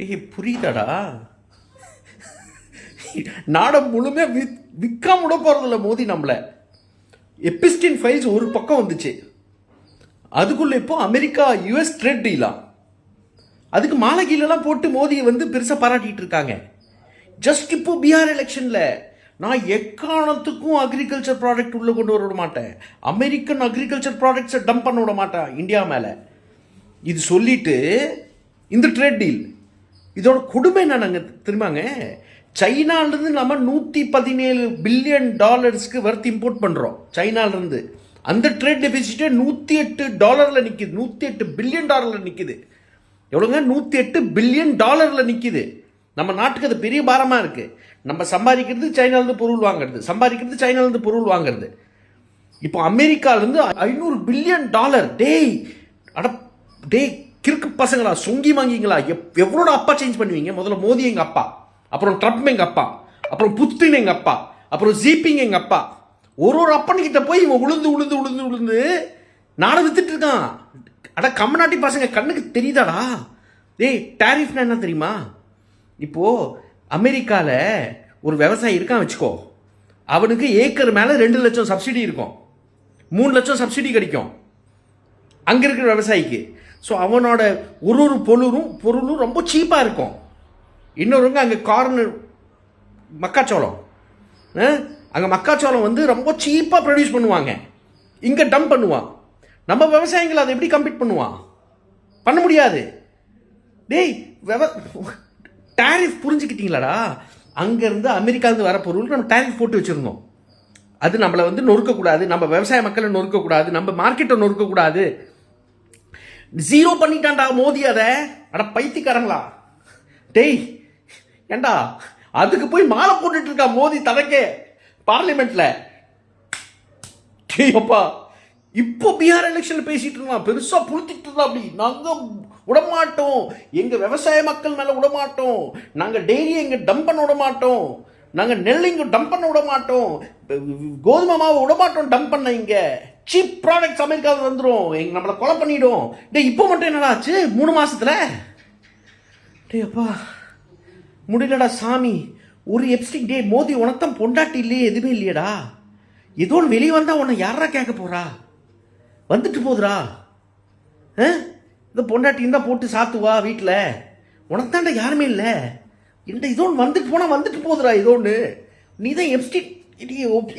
டேய் புரியுதாடா? நாடை முழுமையாக வித் விற்காம விட போகிறதில்ல மோதி நம்மளை. எபிஸ்டின் ஃபைல்ஸ் ஒரு பக்கம் வந்துச்சு. அதுக்குள்ளே இப்போ அமெரிக்கா யுஎஸ் ட்ரெட் டீலா அதுக்கு மாலை கீழெல்லாம் போட்டு மோதியை வந்து பெருசாக பாராட்டிகிட்டு இருக்காங்க. ஜஸ்ட் இப்போ பீகார் எலெக்ஷனில் நான் எக்காரணத்துக்கும் அக்ரிகல்ச்சர் ப்ராடக்ட் உள்ளே கொண்டு வர விட மாட்டேன். அமெரிக்கன் அக்ரிகல்ச்சர் ப்ராடக்ட்ஸை டம்ப் பண்ண விட மாட்டேன் இந்தியா மேலே. இது சொல்லிட்டு இந்த ட்ரேட் டீல் இதோட கொடுமை என்னங்க தெரியுமாங்க? சைனாலேருந்து நம்ம நூற்றி பதினேழு பில்லியன் டாலர்ஸ்க்கு வர்த் இம்போர்ட் பண்ணுறோம் சைனாலேருந்து. அந்த ட்ரேட் டெபிசிட்டே நூற்றி எட்டு டாலரில் நிற்கிது நூற்றி எட்டு பில்லியன் டாலரில் நிற்கிது எவ்வளோங்க நூற்றி எட்டு பில்லியன் டாலரில் நிற்கிது நம்ம நாட்டுக்கு அது பெரிய பாரமாக இருக்குது நம்ம சம்பாதிக்கிறது சைனாலேருந்து பொருள் வாங்குறது. சம்பாதிக்கிறது சைனாலேருந்து பொருள் வாங்குறது. இப்போ அமெரிக்காலேருந்து ஐநூறு பில்லியன் டாலர் டேய் அட டேய் கிறுக்கு பசங்களா சொங்கி வாங்கிங்களா எப் எவ்வளோட அப்பா சேஞ்ச் பண்ணுவீங்க? முதல்ல மோதி எங்கள் அப்பா அப்புறம் ட்ரம்ப் எங்கள் அப்பா அப்புறம் புத்தின் எங்கள் அப்பா அப்புறம் ஜீப்பிங் எங்கள் அப்பா. ஒரு ஒரு அப்பனுக்கிட்ட போய் இவன் உளுந்து உளுந்து உளுந்து உளுந்து நாடை வித்துட்டு இருக்கான். அட கம்மநாட்டி பசங்க கண்ணுக்கு தெரியுதாடா? டேய் டேரிஃப்னா என்ன தெரியுமா? இப்போது அமெரிக்காவில் ஒரு விவசாயி இருக்கான் வச்சுக்கோ. அவனுக்கு ஏக்கர் மேலே ரெண்டு லட்சம் சப்சிடி இருக்கும். மூணு லட்சம் சப்சிடி கிடைக்கும். அங்கே இருக்கிற விவசாயிக்கு. ஸோ அவனோட ஒரு ஒரு பொருளும் பொருளும் ரொம்ப சீப்பாக இருக்கும். இன்னொருங்க அங்கே கார்னர் மக்காச்சோளம். அங்கே மக்காச்சோளம் வந்து ரொம்ப சீப்பாக ப்ரொடியூஸ் பண்ணுவாங்க. இங்கே டம்ப் பண்ணுவான். நம்ம விவசாயிகள் அதை எப்படி கம்ப்ளீட் பண்ணுவான்? பண்ண முடியாது. டேய் வெவ டேரிஃப் புரிஞ்சுக்கிட்டீங்களாடா? அங்கேருந்து அமெரிக்காலேருந்து வர பொருளுக்கு நம்ம டேரிஃப் போட்டு வச்சுருந்தோம். அது நம்மளை வந்து நொறுக்கக்கூடாது. நம்ம விவசாய மக்களை நொறுக்கக்கூடாது. நம்ம மார்க்கெட்டை நொறுக்கக்கூடாது. ஜீரோ பண்ணிட்டான்டா மோதி அதை. அட பைத்தியக்காரங்களா. டேய் ஏண்டா? அதுக்கு போய் மாலை போட்டுட்டு இருக்கா மோதி தலைக்கே. பார்லிமெண்ட்ல. டேய் அப்பா. இப்போ பீகார் எலெக்ஷன் பேசிட்டு இருந்தான் பெருசா புளுத்திட்டு இருந்தா அப்படி. நாங்க விடமாட்டோம் எங்க விவசாய மக்கள் மேல விடமாட்டோம் நாங்க டெய்லி எங்க டம்ப் பண்ண விடமாட்டோம் நாங்க நெல் இங்க டம்ப் பண்ண விட மாட்டோம் கோதுமை மாவு விடமாட்டோம் டம்ப் பண்ண இங்கே. சீப் ப்ராடக்ட்ஸ் அமெரிக்காவில் வந்துடும் எங்க நம்மளை கொலை பண்ணிவிடும் டே இப்போ மட்டும் என்னடா ஆச்சு? மூணு மாதத்தில் டே அப்பா. முடியலடா சாமி. ஒரு எப்ஸ்டிங் டே மோதி உனத்தான் பொண்டாட்டி இல்லையே எதுவுமே இல்லையடா. ஏதோ ஒன்று வெளியே வந்தால் உன்னை யாரா கேட்க போகிறா வந்துட்டு போகுதுடா ஆ? இந்த பொண்டாட்டி இருந்தால் போட்டு சாத்துவா வீட்டில் உனக்கு யாருமே இல்லை. என்கிட்ட இதோ ஒன்று வந்துட்டு போனால் வந்துட்டு போகுதுடா இதோ ஒன்று நீ தான் எப்ஸ்டின்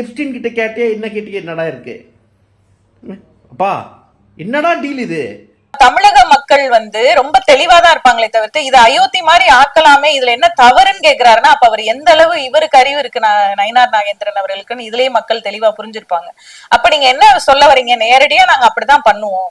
எப்ஸ்டின் கிட்ட கேட்டே என்ன கேட்டியே என்னடா இருக்கு? அப்பா என்னடா டீல் இது? தமிழக மக்கள் வந்து ரொம்ப தெளிவா தான் இருப்பாங்களே தவிர்த்து இது அயோத்தி மாதிரி ஆக்கலாமே இதுல என்ன தவறுன்னு கேக்குறாருன்னா அப்ப அவர் எந்த அளவு இவருக்கு அறிவு இருக்கு நயனார் நாகேந்திரன் அவர்களுக்குன்னு இதுலயே மக்கள் தெளிவா புரிஞ்சிருப்பாங்க. அப்ப நீங்க என்ன சொல்ல வரீங்க? நேரடியா நாங்க அப்படிதான் பண்ணுவோம்.